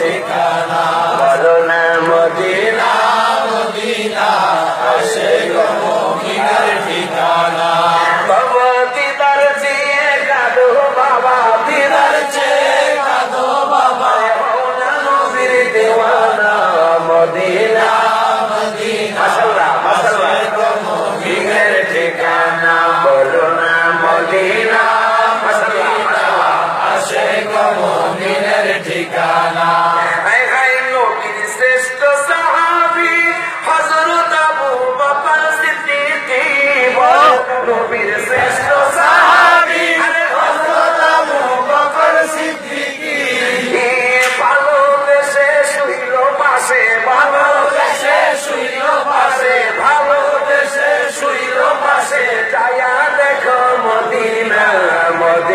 ঠিকানা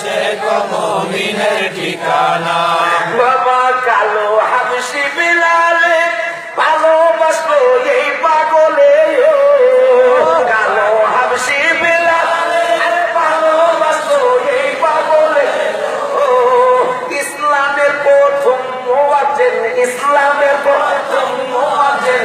সে কমিনের ঠিকানা। বাবা কালো হাবসি বিলালে ভালোবাসবো এই পাগলে কালো হাবসি বিলালে ভালোবাসবো ইসলামের প্রথম মোয়াজেন ইসলামের প্রথম মোয়াজেন